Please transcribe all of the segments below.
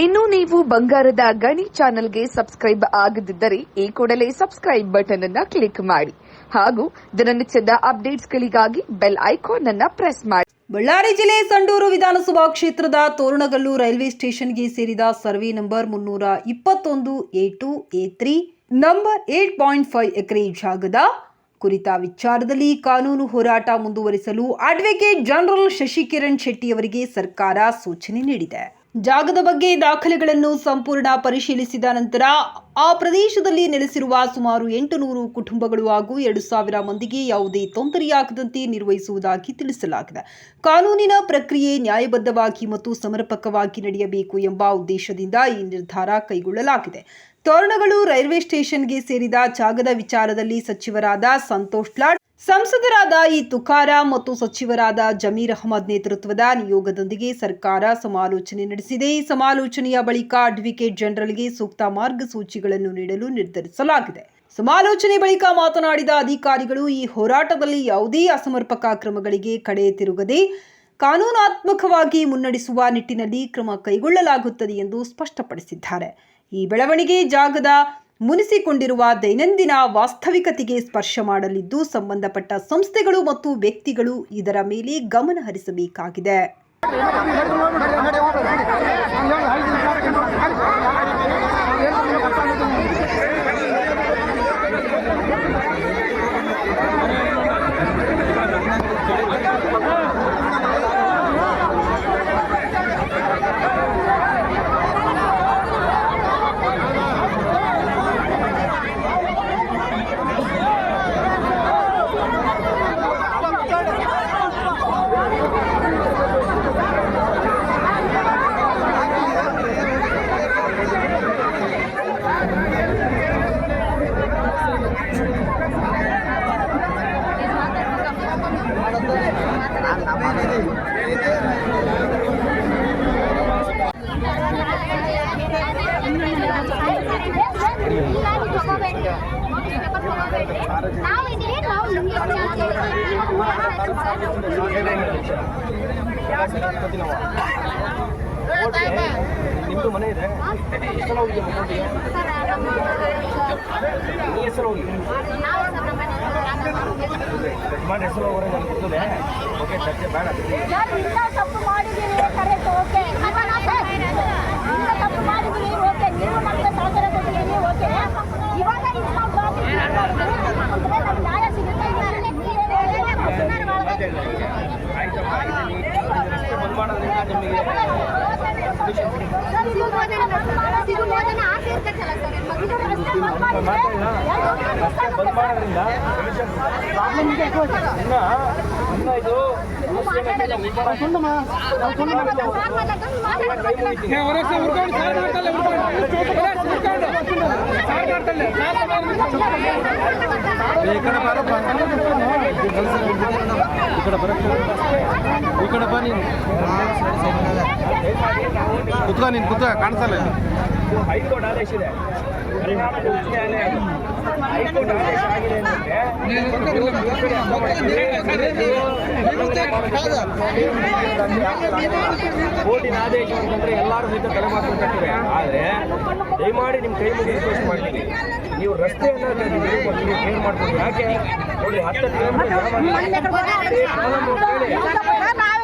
ಇನ್ನು ನೀವು ಬಂಗಾರದ ಗಣಿ ಚಾನೆಲ್ಗೆ ಸಬ್ಸ್ಕ್ರೈಬ್ ಆಗದಿದ್ದರೆ ಈ ಕೂಡಲೇ ಸಬ್ಸ್ಕ್ರೈಬ್ ಬಟನ್ ಅನ್ನ ಕ್ಲಿಕ್ ಮಾಡಿ ಹಾಗೂ ದಿನನಿತ್ಯದ ಅಪ್ಡೇಟ್ಸ್ಗಳಿಗಾಗಿ ಬೆಲ್ ಐಕಾನ್ ಅನ್ನ ಪ್ರೆಸ್ ಮಾಡಿ. ಬಳ್ಳಾರಿ ಜಿಲ್ಲೆ ಸಂಡೂರು ವಿಧಾನಸಭಾ ಕ್ಷೇತ್ರದ ತೋರಣಗಲ್ಲು ರೈಲ್ವೆ ಸ್ಟೇಷನ್ಗೆ ಸೇರಿದ ಸರ್ವೆ ನಂಬರ್ ಮುನ್ನೂರ ಇಪ್ಪತ್ತೊಂದು A two A three, number eight point five acre ಜಾಗದ ಕುರಿತ ವಿಚಾರದಲ್ಲಿ ಕಾನೂನು ಹೋರಾಟ ಮುಂದುವರಿಸಲು ಅಡ್ವೊಕೇಟ್ ಜನರಲ್ ಶಶಿಕಿರಣ್ ಶೆಟ್ಟಿ ಅವರಿಗೆ ಸರ್ಕಾರ ಸೂಚನೆ ನೀಡಿದೆ. ಜಾಗದ ಬಗ್ಗೆ ದಾಖಲೆಗಳನ್ನು ಸಂಪೂರ್ಣ ಪರಿಶೀಲಿಸಿದ ನಂತರ ಆ ಪ್ರದೇಶದಲ್ಲಿ ನೆಲೆಸಿರುವ ಸುಮಾರು ಎಂಟು ನೂರು ಕುಟುಂಬಗಳು ಹಾಗೂ ಎರಡು ಸಾವಿರ ಮಂದಿಗೆ ಯಾವುದೇ ತೊಂದರೆಯಾಗದಂತೆ ನಿರ್ವಹಿಸುವುದಾಗಿ ತಿಳಿಸಲಾಗಿದೆ. ಕಾನೂನಿನ ಪ್ರಕ್ರಿಯೆ ನ್ಯಾಯಬದ್ಧವಾಗಿ ಮತ್ತು ಸಮರ್ಪಕವಾಗಿ ನಡೆಯಬೇಕು ಎಂಬ ಉದ್ದೇಶದಿಂದ ಈ ನಿರ್ಧಾರ ಕೈಗೊಳ್ಳಲಾಗಿದೆ. ತೋರಣಗಳು ರೈಲ್ವೆ ಸ್ಟೇಷನ್ಗೆ ಸೇರಿದ ಜಾಗದ ವಿಚಾರದಲ್ಲಿ ಸಚಿವರಾದ ಸಂತೋಷ್ ಲಾಡ್ ಸಂಸದರಾದ ಈ ತುಕಾರ ಮತ್ತು ಸಚಿವರಾದ ಜಮೀರ್ ಅಹಮದ್ ನೇತೃತ್ವದ ನಿಯೋಗದೊಂದಿಗೆ ಸರ್ಕಾರ ಸಮಾಲೋಚನೆ ನಡೆಸಿದೆ. ಈ ಸಮಾಲೋಚನೆಯ ಬಳಿಕ ಅಡ್ವೊಕೇಟ್ ಜನರಲ್ಗೆ ಸೂಕ್ತ ಮಾರ್ಗಸೂಚಿಗಳನ್ನು ನೀಡಲು ನಿರ್ಧರಿಸಲಾಗಿದೆ. ಸಮಾಲೋಚನೆ ಬಳಿಕ ಮಾತನಾಡಿದ ಅಧಿಕಾರಿಗಳು, ಈ ಹೋರಾಟದಲ್ಲಿ ಯಾವುದೇ ಅಸಮರ್ಪಕ ಕ್ರಮಗಳಿಗೆ ಕಡೆ ತಿರುಗದೆ ಕಾನೂನಾತ್ಮಕವಾಗಿ ಮುನ್ನಡೆಸುವ ನಿಟ್ಟಿನಲ್ಲಿ ಕ್ರಮ ಕೈಗೊಳ್ಳಲಾಗುತ್ತದೆ ಎಂದು ಸ್ಪಷ್ಟಪಡಿಸಿದ್ದಾರೆ. ಈ ಬೆಳವಣಿಗೆ ಜಾಗದ ಮುನಿಸಿಕೊಂಡಿರುವ ದೈನಂದಿನ ವಾಸ್ತವಿಕತೆಗೆ ಸ್ಪರ್ಶ ಮಾಡಲಿದ್ದು ಸಂಬಂಧಪಟ್ಟ ಸಂಸ್ಥೆಗಳು ಮತ್ತು ವ್ಯಕ್ತಿಗಳು ಇದರ ಮೇಲೆ ಗಮನ ಹರಿಸಬೇಕಾಗಿದೆ. ನಾವು ನಿಮ್ದು ಮನೆ ಇದೆ ಎಷ್ಟು ಹೋಗಿ ಕೋಟಿಗೆ ಈ ಹೆಸರು ಹೋಗಿ ಮಾಡಿ ಹೆಸರು ಹೋಗೋರೆ ನನಗೆ ಗೊತ್ತದೆ ಓಕೆ ಚರ್ಚೆ ಬೇಡ ಇಂಥ ತಪ್ಪು ಮಾಡಿದ್ದೀವಿ ಕರೆಕ್ಟ್ ಓಕೆ ಇಂಥ ತಪ್ಪು ಮಾಡಿದ್ದೀವಿ ಓಕೆ ನೀವು ನಮಗೆ ಸಹಕಾರ ಕೊಟ್ಟಿದ್ದೀವಿ ಓಕೆ ಇವಾಗ ಇದು ನಾವು ಅಂದ್ರೆ ನಮ್ಗೆ ನ್ಯಾಯ ಸಿಗುತ್ತೆ ಆಯ್ತಪ್ಪ ರಸ್ತೆ ಬಂದ್ ಮಾಡೋದ್ರಿಂದ ನಿಮಗೆ Thank you. ರಸ್ತೆ ಬಂದ್ ಮಾಡೋದ್ರಿಂದ ಪ್ರಾಬ್ಲಮ್ ಇದೆ ಇನ್ನ ಇನ್ನ ನೀನು ಕಾಣಿಸಲ್ಲ ಹೈಕೋರ್ಟ್ ಆದೇಶ ಇದೆ. ಕರ್ನಾಟಕ ಉಚ್ಚ ನ್ಯಾಯಾಲಯ ಹೈಕೋರ್ಟ್ ಆದೇಶ ಆಗಿದೆ ಕೋರ್ಟಿನ ಆದೇಶ ಅಂತಂದ್ರೆ ಎಲ್ಲರೂ ಸಹಿತ ತಲೆ ಮಾಡ್ಕೊಳ್ತಾರೆ ಆದ್ರೆ ದಯಮಾಡಿ ನಿಮ್ಮ ಕೈ ಮುಗಿ ರಿಕ್ವೆಸ್ಟ್ ಮಾಡ್ತೀನಿ. ನೀವು ರಸ್ತೆಯನ್ನ ಕ್ಲಿಯರ್ ಮಾಡ್ಕೊಂಡು ಯಾಕೆ? ನೋಡಿ ಹತ್ತು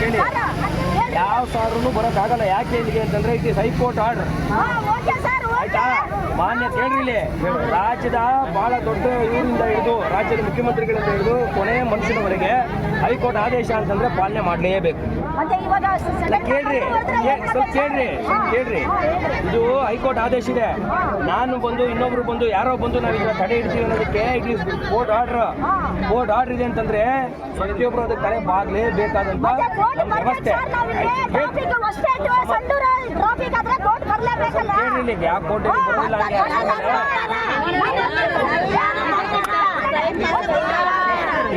ಕೇಳಿ. ಯಾವ ಸಾರು ಬರೋಕ್ಕಾಗಲ್ಲ ಯಾಕೆ ಇಲ್ಲಿಗೆ ಅಂತಂದ್ರೆ ಇಸ್ ಹೈಕೋರ್ಟ್ ಆರ್ಡರ್ ಆಯ್ತಾ? ಮಾನ್ಯ ಕೇಳ್ರಿ ಇಲ್ಲಿ ರಾಜ್ಯದ ಬಹಳ ದೊಡ್ಡ ಇವರಿಂದ ಹಿಡಿದು ರಾಜ್ಯದ ಮುಖ್ಯಮಂತ್ರಿಗಳಿಂದ ಹಿಡಿದು ಕೊನೆ ಮನುಷ್ಯನವರೆಗೆ ಹೈಕೋರ್ಟ್ ಆದೇಶ ಅಂತಂದ್ರೆ ಪಾಲನೆ ಮಾಡಲೇಬೇಕು. ಕೇಳ್ರಿ. ಸ್ವಲ್ಪ ಕೇಳ್ರಿ ಕೇಳ್ರಿ. ಇದು ಹೈಕೋರ್ಟ್ ಆದೇಶ ಇದೆ. ನಾನು ಬಂದು ಇನ್ನೊಬ್ರು ಬಂದು ಯಾರೋ ಬಂದು ನಾವು ಈಗ ತಡೆ ಹಿಡ್ತೀವಿ ಅನ್ನೋದಕ್ಕೆ it is court order. Court order ಇದೆ ಅಂತಂದ್ರೆ ಪ್ರತಿಯೊಬ್ಬರು ಅದಕ್ಕೆ ತಲೆ ಬಾಗ್ಲೇಬೇಕಾದಂತ ವ್ಯವಸ್ಥೆ.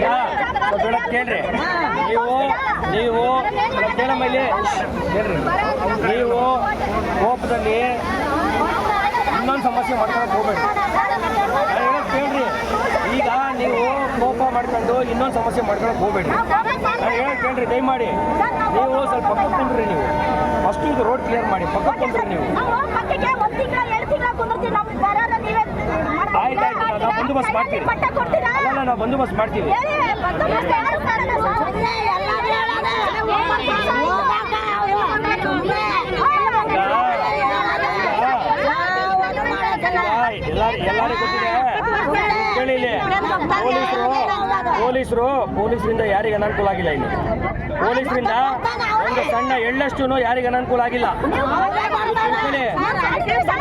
ಯಾವ ಹೇಳೋದ್ ಕೇಳ್ರಿ. ನೀವು ನೀವು ಇಲ್ಲಿ ಕೇಳ್ರಿ. ನೀವು ಕೋಪದಲ್ಲಿ ಇನ್ನೊಂದು ಸಮಸ್ಯೆ ಮಾಡ್ಕೊಳಕ್ ಹೋಗ್ಬೇಡಿ ನಾನು ಹೇಳೋದ್ ಕೇಳ್ರಿ ಈಗ ನೀವು ಕೋಪ ಮಾಡ್ಕೊಂಡು ಇನ್ನೊಂದು ಸಮಸ್ಯೆ ಮಾಡ್ಕೊಳಕ್ ಹೋಗ್ಬೇಡಿ ನಾನು ಹೇಳೋದ್ ಕೇಳ್ರಿ ದಯಮಾಡಿ ನೀವು ಸ್ವಲ್ಪ ಪಕ್ಕಕ್ಕೆ ಕುಂಡ್ರಿ ನೀವು ಫಸ್ಟ್ ಇದು ರೋಡ್ ಕ್ಲಿಯರ್ ಮಾಡಿ ಪಕ್ಕಕ್ಕೆ ಕುಂಡ್ರಿ ನೀವು ಆಯ್ತು ಆಯ್ತು ಬಂದೋಬಸ್ತ್ ಮಾಡ್ತೀವಿ ಅಲ್ಲ ನಾವು ಬಂದೋಬಸ್ತ್ ಮಾಡ್ತೀವಿ ಎಲ್ಲರಿಗೂ ಗೊತ್ತಿದೆ ಕೇಳಿ ಇಲ್ಲಿ ಪೊಲೀಸರು ಪೊಲೀಸರು ಪೊಲೀಸರಿಂದ ಯಾರಿಗೆ ಅನಾನುಕೂಲ ಆಗಿಲ್ಲ ಇಲ್ಲಿ ಪೊಲೀಸರಿಂದ ಒಂದು ಸಣ್ಣ ಎಳ್ಳಷ್ಟು ಯಾರಿಗೆ ಅನಾನುಕೂಲ ಆಗಿಲ್ಲ.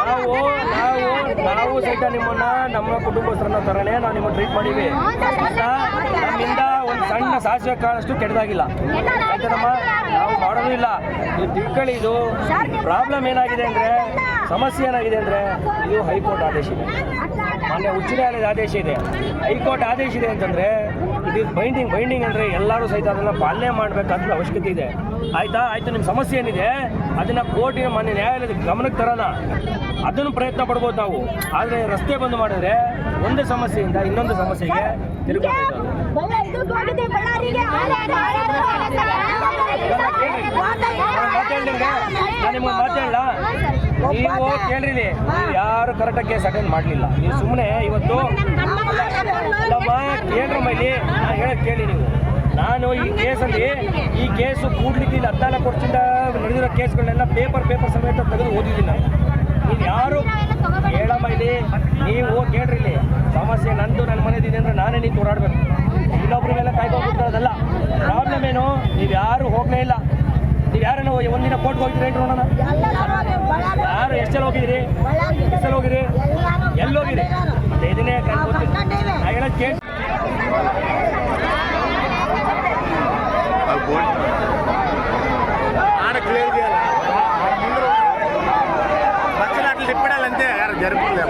ನಾವು ನಾವು ನಾವು ಸಹಿತ ನಿಮ್ಮನ್ನ, ನಮ್ಮ ಕುಟುಂಬಸ್ಥರನ್ನ ತರನೇ ನಾವು ನಿಮ್ಮ ಟ್ರೀಟ್ ಮಾಡಿವಿ? ನಮ್ಮಿಂದ ಒಂದು ಸಣ್ಣ ಸಾಸಿವೆ ಕಾಳಷ್ಟು ಕೆಟ್ಟದಾಗಿಲ್ಲ. ಯಾಕಂದ್ರಮ್ಮ ನಾವು ಮಾಡೋದು ಇಲ್ಲ. ಇದು ತಿಳ್ಕೊಳ್ಳಿ ಇದು ಪ್ರಾಬ್ಲಮ್ ಏನಾಗಿದೆ ಅಂದ್ರೆ, ಸಮಸ್ಯೆ ಏನಾಗಿದೆ ಅಂದ್ರೆ, ಇದು ಹೈಕೋರ್ಟ್ ಆದೇಶ ಇದೆ. ಮಾನ್ಯ ಉಚ್ಚ ನ್ಯಾಯಾಲಯದ ಆದೇಶ ಇದೆ. ಹೈಕೋರ್ಟ್ ಆದೇಶ ಇದೆ ಅಂತಂದ್ರೆ ಇದು ಬೈಂಡಿಂಗ್ ಬೈಂಡಿಂಗ್ ಅಂದ್ರೆ ಎಲ್ಲರೂ ಸಹಿತ ಅದನ್ನ ಪಾಲನೆ ಮಾಡಬೇಕಾದ ಅವಶ್ಯಕತೆ ಇದೆ ಆಯ್ತಾ ಆಯ್ತು ನಿಮ್ಮ ಸಮಸ್ಯೆ ಏನಿದೆ ಅದನ್ನ ಕೋರ್ಟಿನ ಮಾನ್ಯ ನ್ಯಾಯಾಲಯದ ಗಮನಕ್ಕೆ ತರೋಣ ಅದನ್ನು ಪ್ರಯತ್ನ ಪಡ್ಬೋದು ನಾವು ಆದರೆ ರಸ್ತೆ ಬಂದು ಮಾಡಿದ್ರೆ ಒಂದು ಸಮಸ್ಯೆಯಿಂದ ಇನ್ನೊಂದು ಸಮಸ್ಯೆಗೆ ತಿರುಗಿಬಿಡ್ತದೆ ಬಳ್ಳ- ನೀವು ಕೇಳ್ರಿ ಯಾರು ಕರೆಕ್ಟಾಗಿ ಕೇಸ್ ಅಟೆಂಡ್ ಮಾಡಲಿಲ್ಲ. ನೀವು ಸುಮ್ಮನೆ ಇವತ್ತು ಅಲ್ಲಮ್ಮ ಕೇಳ್ರಮ್ಮ ಇಲ್ಲಿ ನಾನು ಹೇಳೋದು ಕೇಳಿ ನೀವು. ನಾನು ಈ ಕೇಸಲ್ಲಿ ಈ ಕೇಸು ಕೂಡ್ಲಿಕ್ಕೆ ಇಲ್ಲಿ ಹದಿನಾಲ್ಕು ವರ್ಷದಿಂದ ನಡೆದಿರೋ ಕೇಸ್ಗಳನ್ನೆಲ್ಲ ಪೇಪರ್ ಪೇಪರ್ ಸಮೇತ ತೆಗೆದು ಓದಿದ್ದೀನಿ ನಾನು. ನೀವು ಯಾರು ಹೇಳಮ್ಮ ಇಲ್ಲಿ ನೀವು ಕೇಳ್ರಿ ಇಲ್ಲಿ ಸಮಸ್ಯೆ ನಂದು ನನ್ನ ಮನೆದಿದೆ ಅಂದರೆ ನಾನೇ ನೀವು ಹೋರಾಡಬೇಕು ಇನ್ನೊಬ್ಬರ ಮೇಲೆ ಕಾಯ್ಕೊಂಡ್ಬಿಟ್ಟಿರೋದಲ್ಲ ಪ್ರಾಬ್ಲಮ್ ಏನು? ನೀವು ಯಾರು ಹೋಗಲೇ ಇಲ್ಲ. ನೀವು ಯಾರೆಲ್ಲ ಒಂದಿನ ಕೋರ್ಟ್ಗೆ ಹೋಗಿದ್ರಿ ನೋಡೋಣ? ಯಾರು ಎಷ್ಟೆಲ್ಲ ಹೋಗಿದ್ರಿ? ಎಷ್ಟೆಲ್ಲ ಹೋಗಿರಿ ಎಲ್ಲಿ ಹೋಗಿರಿ ಮತ್ತೆ ಇದನ್ನೇ ಹೇಳೋದು ಕೇಳಿ. ಕ್ಲಿಯರ್ ಇದೆಯಲ್ಲ? ಬಚ್ಚಲಾಟಲ್ಲಿ ಇಪ್ಪಡಲ್ಲಂತೆ ಯಾರು ಜರುಗಿದೆ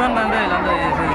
なん的、なん的、